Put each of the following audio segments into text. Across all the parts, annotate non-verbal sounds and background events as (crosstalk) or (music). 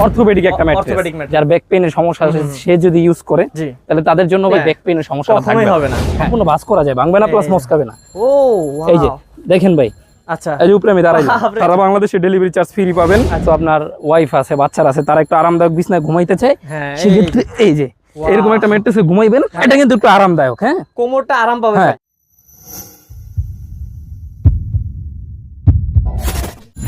Orthopaedic একটা mattress যার back পেইনের সমস্যা আছে সে যদি ইউজ করে তাহলে তাদের জন্য ভাই হ্যাঁ, ব্যাক পেইনের সমস্যা থাকবে হবে না। সম্পূর্ণ ভাঁজ করা যায় ভাঙবে না প্লাস মস্কাবে না। ও এই যে দেখেন ভাই আচ্ছা। এই উপরে আমি দাঁড়াই তারা বাংলাদেশে ডেলিভারি চার্জ ফ্রি পাবেন। তো আপনার ওয়াইফ আছে বাচ্চারা আছে তারা একটু আরামদায়ক বিছনায় ঘুমাইতে চায় হ্যাঁ এই সেক্ষেত্রে এই। যে এরকম একটা ম্যাট্রেসে ঘুমাইবেন এটা কিন্তু একটু আরামদায়ক হ্যাঁ? কোমরটা আরাম পাবে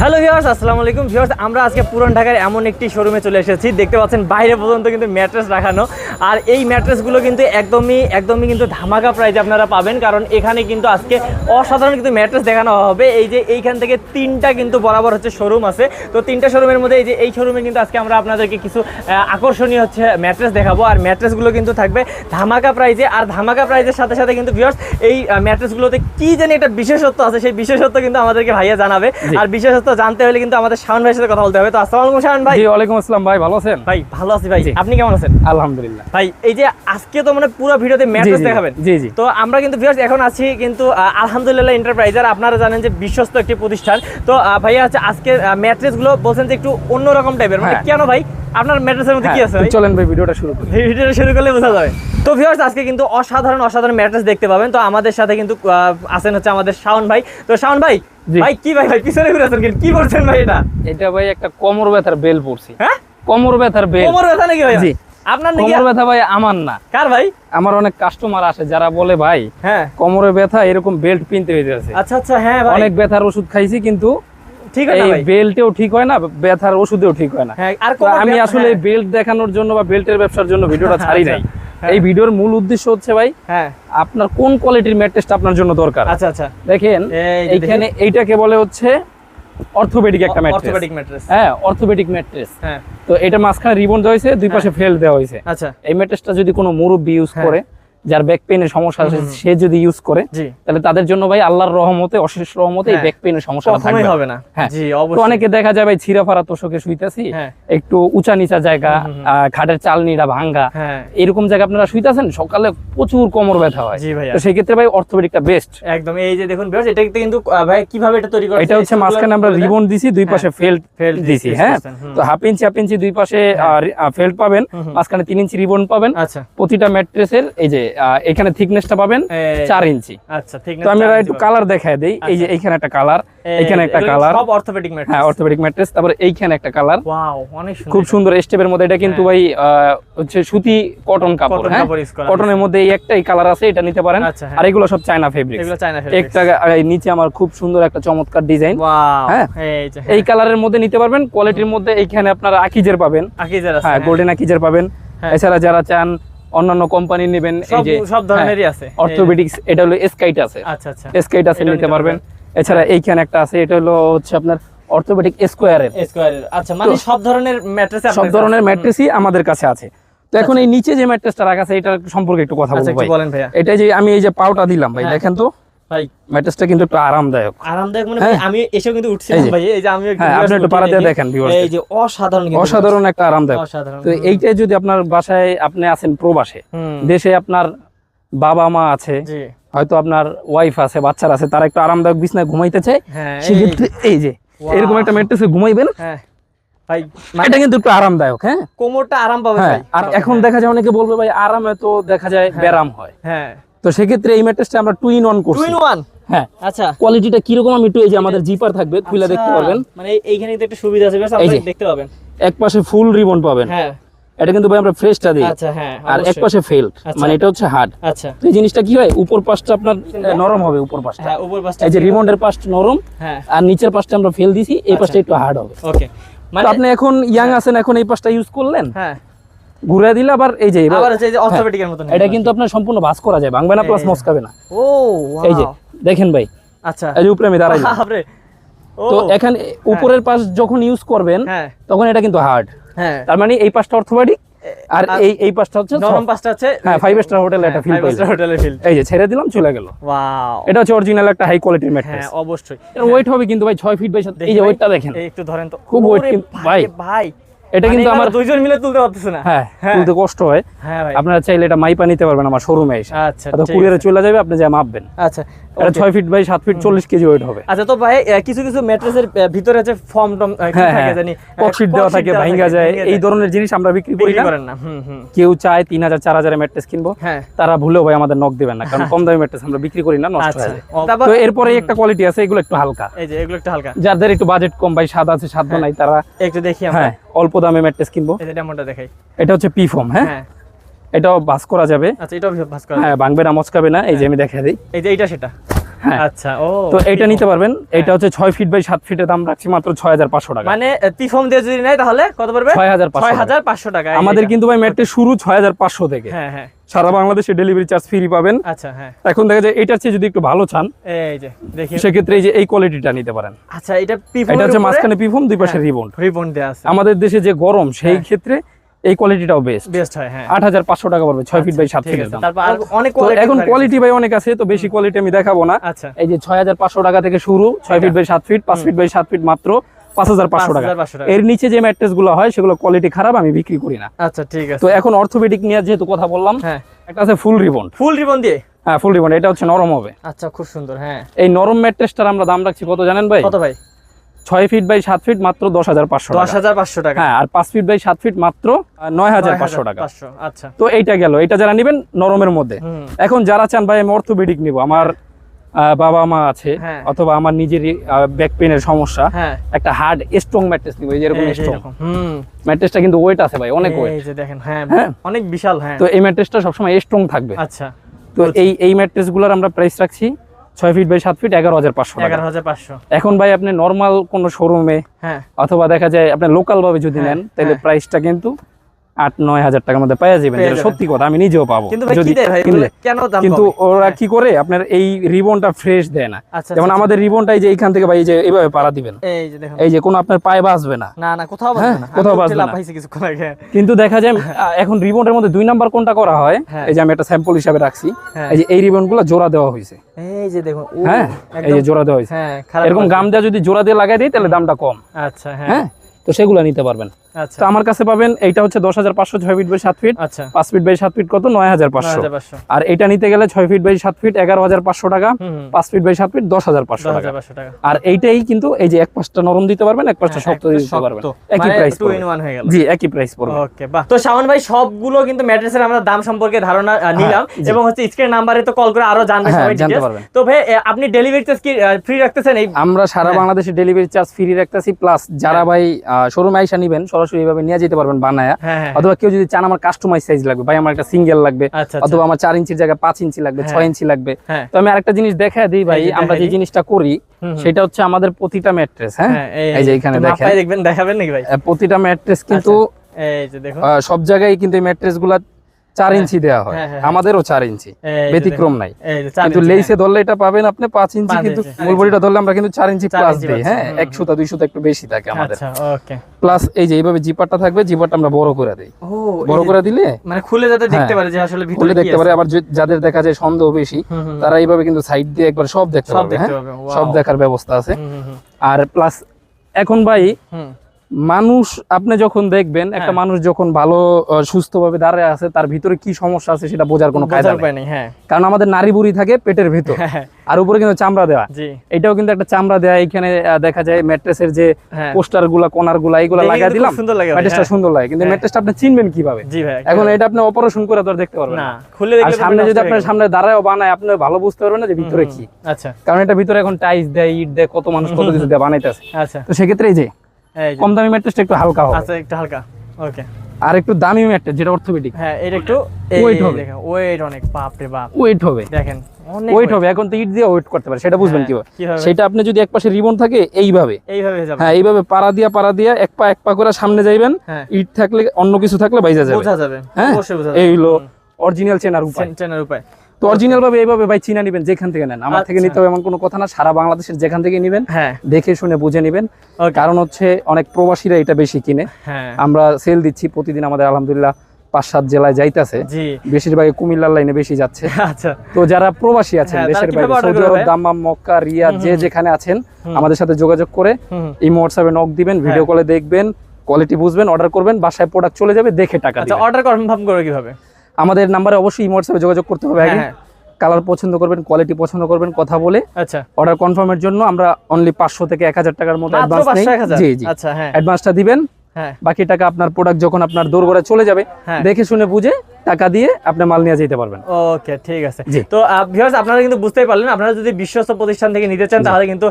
হ্যালো ভিউয়ার্স আসসালামু আলাইকুম। ভিউয়ার্স আমরা আজকে পুরান ঢাকার এমন একটি শোরুমে চলে এসেছি। দেখতে পাচ্ছেন বাইরে পর্যন্ত কিন্তু ম্যাট্রেস রাখানো। আর এই ম্যাট্রেসগুলো কিন্তু একদমই একদমই কিন্তু ধামাকা প্রাইজে আপনারা পাবেন কারণ এখানে কিন্তু আজকে অসাধারণ কিন্তু ম্যাট্রেস দেখানো হবে। এই যে এইখান থেকে তিনটা কিন্তু বরাবর হচ্ছে শোরুম আছে। তো তিনটা শোরুমের মধ্যে এই যে এই শোরুমে কিন্তু আজকে আমরা আপনাদেরকে কিছু আকর্ষণীয় হচ্ছে ম্যাট্রেস দেখাবো। আর ম্যাট্রেসগুলো কিন্তু থাকবে ধামাকা প্রাইজে আর ধামাকা প্রাইজের সাথে সাথে কিন্তু ভিউয়ার্স এই ম্যাট্রেসগুলোতে কি জানি একটা বিশেষত্ব আছে। সেই বিশেষত্ব কিন্তু আমাদেরকে ভাইয়া জানাবে। আর বিশেষত্ব জানতে হলে কিন্তু আমাদের শাওন ভাইয়ের সাথে কথা বলতে হবে। তো আসসালামু আলাইকুম শাওন ভাই। জি ওয়ালাইকুম আসসালাম ভাই ভালো আছেন? ভাই ভালো আছি ভাই। আপনি কেমন আছেন? আলহামদুলিল্লাহ। ভাই এই যে আজকে তো মানে পুরো ভিডিওতে ম্যাট্রেস দেখাবেন। জি জি। তো আমরা কিন্তু ভিউয়ার্স এখন আছি কিন্তু আলহামদুলিল্লাহ এন্টারপ্রাইজার আপনারা জানেন যে বিশ্বস্ত একটি প্রতিষ্ঠান। তো ভাইয়া হচ্ছে আজকে ম্যাট্রেসগুলো বলছেন যে একটু অন্যরকম টাইপের মানে হ্যাঁ। কেন ভাই? আপনার ম্যাট্রেসের মধ্যে কি হ্যাঁ, আছে ভাই? চলেন ভাই ভিডিওটা শুরু করি। ভিডিওটা শুরু করলে বোঝা যাবে। তো ভিউয়ার্স আজকে কিন্তু অসাধারণ অসাধারণ ম্যাট্রেস দেখতে পাবেন। তো আমাদের সাথে কিন্তু আছেন হচ্ছে আমাদের শাওন ভাই। তো শাওন ভাই। ভাই কি ভাই ভাই পিছনে ঘুরে আছেন কি ভাই এটা? এটা ভাই একটা কোমর ব্যথার বেল পড়ছি। হ্যাঁ? কোমর ব্যথার বেল। কোমর ব্যথা নাকি ভাই? জি। আপনার নাকি কোমর ব্যথা ভাই আমার না। কার ভাই? আমার অনেক কাস্টমার আসে যারা বলে ভাই হ্যাঁ। কোমরে ব্যথা এরকম বেল্ট পিনতে হয়ে যাচ্ছে আচ্ছা আচ্ছা হ্যাঁ ভাই। অনেক ব্যথার ওষুধ খাইছি কিন্তু ঠিক আছে ভাই। বেল্টেও ঠিক হয় না ব্যথার ওষুধেও ঠিক হয় না। হ্যাঁ আর আমি আসলে হ্যাঁ, বেল্ট দেখানোর জন্য বা বেল্টের ব্যবসার জন্য ভিডিওটা ছাড়ি নাই। হ্যাঁ। এই ভিডিওর মূল উদ্দেশ্য হচ্ছে ভাই হ্যাঁ। আপনার কোন কোয়ালিটির ম্যাট্রেসটা আপনার জন্য দরকার? আচ্ছা আচ্ছা। দেখেন এইখানে এইটাকে বলে হচ্ছে অর্থোপেডিক একটা ম্যাট্রেস অর্থোপেডিক ম্যাট্রেস হ্যাঁ অর্থোপেডিক ম্যাট্রেস হ্যাঁ। তো এটা মাঝখানে রিবন দেওয়া হয়েছে দুই পাশে ফেল দেওয়া হয়েছে। আচ্ছা। এই ম্যাট্রেসটা যদি কোনো মুরব্বি ইউজ হ্যাঁ। করে যার ব্যাক পেইনের সমস্যা আছে সে যদি ইউজ করে তাহলে তাদের জন্য ভাই আল্লাহর রহমতে অশেষ রহমতে এই হ্যাঁ। ব্যাক পেইনের সমস্যা থাকবে। হবে না। হ্যাঁ। জি তো অনেকে দেখা যায় ভাই ছিঁড়া ফাড়া তোষকে শুইতাছি হ্যাঁ। একটু উঁচা নিচা জায়গা খাটের চালনিটা ভাঙ্গা হ্যাঁ। এরকম জায়গা আপনারা শুইতাছেন সকালে প্রচুর কোমর ব্যথা হয়। তো সেই ক্ষেত্রে ভাই অর্থোপেডিকটা বেস্ট একদম এই যে দেখুন বেশ এটা কিন্তু ভাই কীভাবে এটা তৈরি করা এটা হচ্ছে মাঝখানে আমরা রিবন দিছি দুই পাশে ফেল্ট Felt দিছি হ্যাঁ? তো হাফ ইঞ্চি হাফ ইঞ্চি দুই পাশে ফেল্ট পাবেন মাঝখানে তিন ইঞ্চি রিবন পাবেন। আচ্ছা। প্রতিটা ম্যাট্রেসের এই যে এখানে থিকনেসটা পাবেন চার ইঞ্চি। আচ্ছা তো আমরা একটু কালার দেখায় দেই। এই যে এইখানে একটা কালার এখানে একটা কালার সব অর্থোপেডিক ম্যাট্রেস হ্যাঁ অর্থোপেডিক ম্যাট্রেস তারপরে এইখানে একটা কালার ওয়াও অনেক সুন্দর। খুব সুন্দর স্টেপের মধ্যে। এটা কিন্তু ভাই হচ্ছে সুতি কটন কাপড় হ্যাঁ? কটনের মধ্যে এই একটাই কালার আছে এটা নিতে পারেন। আচ্ছা, হ্যাঁ। আর এগুলো সব চায়না ফেব্রিক এগুলো চায়না ফেব্রিক একটা নিচে আমার খুব সুন্দর একটা চমৎকার ডিজাইন ওয়াও হ্যাঁ। এই কালারের মধ্যে নিতে পারবেন। কোয়ালিটির মধ্যে এইখানে আপনারা আকিজের পাবেন। আকিজার আছে হ্যাঁ গোল্ডেন আকিজের পাবেন। হ্যাঁ। এছাড়া যারা চান অন্যান্য কোম্পানি নেবেন এই যে সব ধরনেরই আছে। অর্থোপেডিক্স এটা হলো স্কাইট আছে। আচ্ছা আচ্ছা। স্কাইট আছে নিতে পারবেন। এছাড়া এইখানে একটা আছে এটা হলো হচ্ছে আপনার অর্থোপেডিক স্কোয়ারের স্কোয়ারের আচ্ছা মানে সব ধরনের ম্যাট্রেস সব ধরনের ম্যাট্রেসই আমাদের কাছে আছে। তো এখন এই নিচে যে ম্যাট্রেসটা রাখা আছে এটার সম্পর্কে একটু কথা আচ্ছা বলব ভাই। এটা যে আমি এই যে পাউটা দিলাম ভাই হ্যাঁ। দেখেন তো। ভাই ম্যাট্রেসটা কিন্তু একটু আরামদায়ক। আরামদায়ক মানে হ্যাঁ। আমি এসেও কিন্তু উঠছিলাম ভাই এই যে আমি হ্যাঁ আপনি একটু পাড়া দিয়ে দেখেন এই যে অসাধারণ অসাধারণ একটা আরামদায়ক। তো এইটাই যদি আপনার বাসায় আপনি আছেন প্রবাসে দেশে আপনার বাবা মা আছে হয়তো আপনার ওয়াইফ আছে বাচ্চারা আছে তারা একটু আরামদায়ক বিছনায় ঘুমাইতে চায় হ্যাঁ এই- সেক্ষেত্রে এই যে এরকম একটা ম্যাট্রেসে ঘুমাইবেন ভাই এটা কিন্তু একটু আরামদায়ক হ্যাঁ? কোমরটা আরাম পাবে আর এখন দেখা যায় অনেকে বলবে ভাই আরামে তো দেখা যায় ব্যারাম হয়। হ্যাঁ। তো সেক্ষেত্রে এই ম্যাট্রেসটা আমরা টু ইন অন টু করছি ইন ওয়ান হ্যাঁ। আচ্ছা। কোয়ালিটিটা কীরকম? আমি একটু এই যে আমাদের জিপার থাকবে খুলে দেখতে আচ্ছা, পারবেন। মানে এইখানে একটা সুবিধা আছে আপনি দেখতে পাবেন। এক পাশে ফুল রিবন পাবেন। হ্যাঁ। এটা কিন্তু ভাই আমরা ফ্রেশটা দিই। আচ্ছা হ্যাঁ আর এক। পাশে ফেল্ড আচ্ছা। মানে এটা হচ্ছে হার্ড আচ্ছা। এই জিনিসটা কি হয়? উপর পাশটা আপনার নরম হবে উপর পাশটা। হ্যাঁ উপর পাশটা এই যে রিবন্ডের পাশটা নরম হ্যাঁ। আর নিচের পাশটা আমরা ফেল দিছি এই পাশটা একটু হার্ড হবে। ওকে মানে আপনি এখন ইয়াং আছেন এখন এই পাশটা ইউজ করলেন? হ্যাঁ। ঘুরে দিলে আবার এই যে আবার এই যে অর্থোপেডিকের মতন এটা কিন্তু আপনার সম্পূর্ণ ভাঁজ করা যায় ভাঙবে না প্লাস মস্কাবে না। ও এই যে দেখেন ভাই আচ্ছা। এই যে উপরে আমি দাঁড়াই তো এখানে উপরের পাশ যখন ইউজ করবেন হ্যাঁ। তখন এটা কিন্তু হার্ড হ্যাঁ। তার মানে এই পাশটা অর্থোপেডিক আর এই এই পাশটা হচ্ছে নরম। পাশটা আছে হ্যাঁ ফাইভ স্টার হোটেলে একটা ফিল ফাইভ পাইলেন স্টার হোটেলের ফিল এই যে ছেড়ে দিলাম চলে গেল। ওয়াও এটা হচ্ছে অরিজিনাল একটা হাই কোয়ালিটির ম্যাট্রেস হ্যাঁ অবশ্যই। এর ওয়েট হবে কিন্তু ভাই 6 ফিট বাই সাত- এই যে ওয়েটটা দেখেন। একটু ধরেন তো। খুব ওয়েট ভাই ভাই। এটা কিন্তু মানে আমার দুইজন মিলে তুলতে পারতেছে না। হ্যাঁ হ্যাঁ। তুলতে কষ্ট হয়। হ্যাঁ ভাই। আপনারা চাইলে এটা মাইপা নিতে পারবেন আমার শোরুমে এসে। আচ্ছা তো কুরিয়ারে চলে যাবে আপনি যা মাপবেন। আচ্ছা এটা okay। ছয় ফিট বাই সাত ফিট চল্লিশ কেজি ওয়েট হবে। আচ্ছা তো ভাই কিছু কিছু ম্যাট্রেসের ভিতরে আছে ফর্ম টম হ্যাঁ থাকে হ্যাঁ। জানি? ককশিট দেওয়া থাকে ভাঙ্গা যায়। এই ধরনের জিনিস আমরা বিক্রি করি না। কেউ চায় তিন হাজার চার হাজারের ম্যাট্রেস কিনবো। হ্যাঁ। তারা ভুলেও ভাই আমাদের নক দিবেন না কারণ কম দামি ম্যাট্রেস আমরা বিক্রি করি না নষ্ট আচ্ছা। হয়ে যায়। তো এরপরে একটা কোয়ালিটি আছে এগুলো একটু হালকা। এই যে এগুলো একটু হালকা। যাদের একটু বাজেট কম ভাই স্বাদ আছে সাধ্য নাই তারা একটু দেখি আমরা। অল্প দামে ম্যাট্রেস কিনবো। এই যে ডেমোটা দেখাই। এটা হচ্ছে পি ফর্ম হ্যাঁ। এটাও বাস করা যাবে। আচ্ছা এটাও ভাস করা হ্যাঁ ভাঙবে না মচকাবে না এই যে আমি দেখা দিই। এই যে এইটা সেটা? হ্যাঁ। আচ্ছা ও তো এইটা নিতে পারবেন। এটা হচ্ছে ছয় ফিট বাই সাত ফিটের দাম রাখছি মাত্র ছয় হাজার পাঁচশো টাকা। মানে পিফর্ম দিয়ে যদি নেয় তাহলে কত পড়বে? ছয় হাজার পাঁচশো ছয় টাকা। হাজার পাঁচশো টাকা এই আমাদের কিন্তু ভাই ম্যাট্রেস শুরু ছয় হাজার পাঁচশো থেকে। হ্যাঁ হ্যাঁ। সারা বাংলাদেশে ডেলিভারি চার্জ ফ্রি পাবেন। আচ্ছা হ্যাঁ। এখন দেখা যায় এটার চেয়ে যদি একটু ভালো চান এই যে দেখি। সেক্ষেত্রে এই যে এই কোয়ালিটিটা নিতে পারেন। আচ্ছা এটা এটা হচ্ছে মাঝখানে পিফর্ম দুই পাশে রিবন রিবন দেয়া আছে। আমাদের দেশে যে গরম সেই হ্যাঁ। ক্ষেত্রে এই কোয়ালিটিটাও বেস্ট বেস্ট হয় হ্যাঁ। আট হাজার পাঁচশো টাকা পড়বে ছয় ফিট বাই সাত ঠিক ফিটের দাম। তারপর আর অনেক quality এখন কোয়ালিটি ভাই অনেক আছে তো বেশি কোয়ালিটি আমি দেখাবো না। আচ্ছা। এই যে ছয় হাজার পাঁচশো টাকা থেকে শুরু ছয় ফিট বাই সাত ফিট পাঁচ ফিট বাই সাত ফিট মাত্র পাঁচ হাজার পাঁচশো 5,500 টাকা। এর নিচে যে ম্যাট্রেসগুলো হয় সেগুলো কোয়ালিটি খারাপ আমি বিক্রি করি না। আচ্ছা ঠিক আছে। তো এখন অর্থোপেডিক নিয়ে যেহেতু কথা বললাম হ্যাঁ। একটা আছে ফুল রিবন ফুল রিবন দিয়ে? হ্যাঁ ফুল রিবন এটা হচ্ছে নরম হবে। আচ্ছা খুব সুন্দর হ্যাঁ। এই নরম ম্যাট্রেসটার আমরা দাম রাখছি কত জানেন ভাই? কত ভাই? ছয় ফিট বাই সাত ফিট মাত্র দশ হাজার পাঁচশো দশ টাকা হাজার পাঁচশো টাকা। হ্যাঁ আর পাঁচ ফিট বাই সাত ফিট মাত্র নয় হাজার পাঁচশো টাকা। আচ্ছা। তো এইটা গেল। এটা যারা নেবেন নরমের মধ্যে। এখন যারা চান ভাই আমি অর্থোপেডিক নিব। আমার বাবা মা আছে হ্যাঁ। অথবা আমার নিজেরই ব্যাক পেনের সমস্যা। হ্যাঁ। একটা হার্ড স্ট্রং ম্যাট্রেস নিব এই যে এরকম এই স্ট্রং ম্যাট্রেসটা কিন্তু ওয়েট আছে ভাই অনেক ওয়েট দেখেন হ্যাঁ হ্যাঁ। অনেক বিশাল হ্যাঁ। তো এই ম্যাট্রেসটা সবসময় স্ট্রং থাকবে। আচ্ছা। তো এই এই ম্যাট্রেসগুলোর আমরা প্রাইস রাখছি ছয় ফিট বাই সাত ফিট এগারো হাজার পাঁচশো টাকা। এগারো হাজার পাঁচশো। এখন ভাই আপনি নর্মাল কোন শোরুমে হ্যাঁ। অথবা দেখা যায় আপনি লোকাল ভাবে যদি হ্যাঁ, নেন তাহলে হ্যাঁ। প্রাইসটা কিন্তু আট নয় হাজার টাকার মধ্যে পেয়ে যাবেন যেটা সত্যি কথা আমি নিজেও পাবো। কিন্তু? ওরা হ্যাঁ। কি করে? আপনার এই রিবনটা ফ্রেশ দেয় না। আচ্ছা যেমন আচ্ছা, আমাদের রিবনটা এই যে এইখান থেকে ভাই যে এইভাবে পাড়া দিবেন। এই যে কোনো আপনার পায়ে বাঁচবে না। কোথাও হ্যাঁ, না। কোথাও কিন্তু দেখা যায় আহ, এখন রিবনের মধ্যে দুই নাম্বার কোনটা করা হয় হ্যাঁ। এই যে আমি একটা স্যাম্পল হিসাবে রাখছি হ্যাঁ। এই যে এই রিবনগুলো জোড়া দেওয়া হয়েছে। এই যে দেখুন হ্যাঁ এই যে জোড়া দেওয়া হয়েছে। হ্যাঁ এরকম। গাম দেওয়া যদি জোড়া দিয়ে লাগাই দিই তাহলে দামটা কম। আচ্ছা হ্যাঁ। হ্যাঁ তো সেগুলো নিতে পারবেন। আচ্ছা তো আমার কাছে পাবেন এইটা হচ্ছে দশ হাজার পাঁচশো ছয় ফিট বাই সাত ফিট আচ্ছা। পাঁচ ফিট বাই সাত ফিট কত? নয় হাজার পাঁচশো। 9500 আর এটা নিতে গেলে ছয় ফিট বাই সাত ফিট এগারো হাজার পাঁচশো টাকা। পাঁচ ফিট বাই সাত ফিট দশ হাজার পাঁচশো টাকা। 10500 টাকা। আর এইটাই কিন্তু এই যে এক পাঁচটা নরম দিতে পারবেন এক পাঁচটা হ্যাঁ, শক্ত দিতে পারবেন। একই মানে প্রাইস হয়ে জি একই প্রাইস পড়বে। ওকে বাহ। তো শাওন ভাই সবগুলো কিন্তু ম্যাট্রেসের আমরা দাম সম্পর্কে ধারণা নিলাম এবং হচ্ছে স্ক্রিন নাম্বারে তো কল করে আরও জানবে হ্যাঁ, সবাই। তো ভাই আপনি ডেলিভারি চার্জ কি ফ্রি রাখতেছেন এই আমরা সারা হ্যাঁ। বাংলাদেশে ডেলিভারি চার্জ ফ্রি রাখতেছি প্লাস যারা ভাই শোরুমে আইসা নিবেন সরাসরি এইভাবে নিয়ে যেতে পারবেন বানায়া। হ্যাঁ হ্যাঁ অথবা কেউ যদি চান আমার কাস্টমাইজ সাইজ লাগবে ভাই আমার একটা সিঙ্গেল লাগবে আচ্ছা আচ্ছা। অথবা আমার চার ইঞ্চির জায়গায় পাঁচ ইঞ্চি লাগবে হ্যাঁ। ছয় ইঞ্চি লাগবে। হ্যাঁ। তো আমি আরেকটা জিনিস দেখা দিই ভাই আমরা যে জিনিসটা করি। সেটা হচ্ছে আমাদের প্রতিটা ম্যাট্রেস হ্যাঁ? হ্যাঁ এই যে এখানে দেখেন। দেখবেন নাকি ভাই? প্রতিটা ম্যাট্রেস কিন্তু আহ, সব জায়গায় কিন্তু ম্যাট্রেসগুলা চার ইঞ্চি দেওয়া হয়। হ্যাঁ, হ্যাঁ, আমাদেরও চার ইঞ্চি। ব্যতিক্রম নাই। কিন্তু লেইসে ধরলে এটা পাবেন আপনি পাঁচ ইঞ্চি কিন্তু ইঞ্চি। মূল বডিটা ধরলে আমরা কিন্তু চার ইঞ্চি প্লাস দিই। হ্যাঁ এক সুতা দুই সুতা একটু বেশি থাকে হ্যাঁ। আমাদের। আচ্ছা প্লাস এই যে এইভাবে জিপারটা থাকবে জিপারটা আমরা বড় করে দিই। বড় করে দিলে? মানে খুলে যাতে দেখতে হ্যাঁ। পারে যে আসলে ভিতরে খুলে দেখতে পারে। আবার যাদের দেখা যায় সন্দেহ বেশি তারা এইভাবে কিন্তু সাইড দিয়ে একবার সব দেখতে সব হ্যাঁ? পাবে সব দেখার ব্যবস্থা আছে। আর প্লাস এখন ভাই। মানুষ আপনি যখন দেখবেন একটা হ্যাঁ। মানুষ যখন ভালো সুস্থভাবে দাঁড়ায় আছে তার ভিতরে কি সমস্যা আছে সেটা বোঝার কোনো বোঝার নেই। হ্যাঁ। কারণ আমাদের নারী বুড়ি থাকে পেটের ভেতর হ্যাঁ, আর উপরে কিন্তু চামড়া দেওয়া। জি। এটাও কিন্তু একটা চামড়া দেওয়া এখানে দেখা যায় ম্যাট্রেসের যে হ্যাঁ। পোস্টারগুলা কর্নারগুলা এইগুলা লাগাই দিলাম সুন্দর লাগে ম্যাট্রেসটা। সুন্দর লাগে। কিন্তু। ম্যাট্রেসটা আপনি চিনবেন কীভাবে? এখন এটা আপনি অপারেশন করে তো দেখতে পারবেন না খুলে দেখলে সামনে যদি আপনার সামনে দাঁড়ায় বানায় আপনি ভালো বুঝতে পারবেন না যে ভিতরে কি। আচ্ছা। কারণ এটা ভিতরে এখন টাইলস দেয় ইট দেয় কত মানুষ কত কিছু (laughs) দিয়ে বানাইতেছে। আচ্ছা। তো সেক্ষেত্রে এই যে। কম দামি ম্যাট্রেসটা একটু হালকা হবে। আচ্ছা একটু হালকা। ওকে। আর একটু দামি ম্যাট্রেস যেটা অর্থোপেডিক হ্যাঁ এটা একটু Weight হবে। দেখেন ওয়েট অনেক বাপ রে বাপ। ওয়েট হবে। দেখেন অনেক ওয়েট হবে এখন তো ইট দিয়ে ওয়েট করতে পারে সেটা বুঝবেন হ্যাঁ, কীভাবে? কীভাবে? সেটা আপনি যদি এক পাশে রিবন থাকে এইভাবে। এইভাবে যাবে। হ্যাঁ এইভাবে পাড়া দিয়া পাড়া দিয়া এক পা এক পা করে সামনে যাইবেন হ্যাঁ। ইট থাকলে অন্য কিছু থাকলে বাইজা যাবে। বোঝা যাবে হ্যাঁ এই হলো অরিজিনাল চেনার উপায়। চেনার উপায়। তো অরিজিনাল ভাবে এইভাবে ভাই চিনা নেবেন যেখান থেকে নেন। আমার থেকে আচ্ছা। নিতে হবে এমন কোনো কথা না সারা বাংলাদেশের যেখান থেকে নেবেন হ্যাঁ। দেখে শুনে বুঝে নেবেন। কারণ হচ্ছে অনেক প্রবাসীরা এটা বেশি কিনে। হ্যাঁ। আমরা সেল দিচ্ছি প্রতিদিন আমাদের আলহামদুলিল্লাহ পাঁচ সাত জেলায় যাইতাছে। বেশিরভাগ কুমিল্লার লাইনে বেশি যাচ্ছে। (laughs) আচ্ছা। তো যারা প্রবাসী আছেন হ্যাঁ, দেশের বাইরে order Saudi Arab Dammam Mecca Riyadh হুম, যে যেখানে আছেন আমাদের সাথে যোগাযোগ করে এই হোয়াটসঅ্যাপে নক দিবেন ভিডিও কলে দেখবেন কোয়ালিটি বুঝবেন অর্ডার করবেন বাসায় প্রোডাক্ট চলে যাবে দেখে টাকা আচ্ছা অর্ডার কনফার্ম করবে কীভাবে? আমাদের নাম্বারে অবশ্যই হোয়াটসঅ্যাপে যোগাযোগ করতে হবে আগে। হ্যাঁ, কালার পছন্দ করবেন কোয়ালিটি পছন্দ করবেন কথা বলে আচ্ছা। অর্ডার কনফার্মের জন্য আমরা অনলি পাঁচশো থেকে এক হাজার টাকার মতো অ্যাডভান্স জি জি। আচ্ছা হ্যাঁ। অ্যাডভান্সটা দিবেন হ্যাঁ বাকি টাকা আপনার প্রোডাক্ট যখন আপনার দোরগোড়ায় চলে যাবে হ্যাঁ। দেখে শুনে বুঝে টাকা দিয়ে আপনি মাল নিয়ে যেতে পারবেন। ওকে ঠিক আছে। তো ভিউয়ার্স আপনারা কিন্তু বুঝতেই পারলেন আপনারা যদি বিশ্বস্ত প্রতিষ্ঠান থেকে নিতে চান তাহলে কিন্তু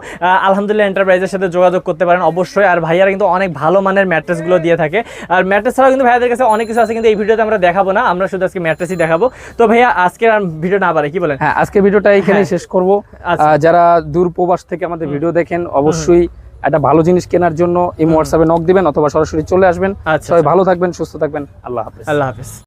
আলহামদুলিল্লাহ এন্টারপ্রাইজের সাথে যোগাযোগ করতে পারেন অবশ্যই। আর ভাইয়ারা কিন্তু অনেক ভালো মানের ম্যাট্রেসগুলো দিয়ে থাকে। আর ম্যাট্রেস ছাড়াও কিন্তু ভাইয়াদের কাছে অনেক কিছু আছে কিন্তু এই ভিডিওতে আমরা দেখাবো না আমরা শুধু আজকে ম্যাট্রেসই দেখাবো। তো ভাইয়া আজকে আর ভিডিও না পারে কি বলেন? হ্যাঁ আজকে ভিডিওটা এখানেই শেষ করব। আচ্ছা। যারা দূর প্রবাস থেকে আমাদের ভিডিও দেখেন অবশ্যই একটা ভালো জিনিস কেনার জন্য এই হোয়াটসঅ্যাপে নক দিবেন অথবা সরাসরি চলে আসবেন। আচ্ছা সবাই ভালো থাকবেন সুস্থ থাকবেন। আল্লাহ হাফেজ। আল্লাহ হাফিজ।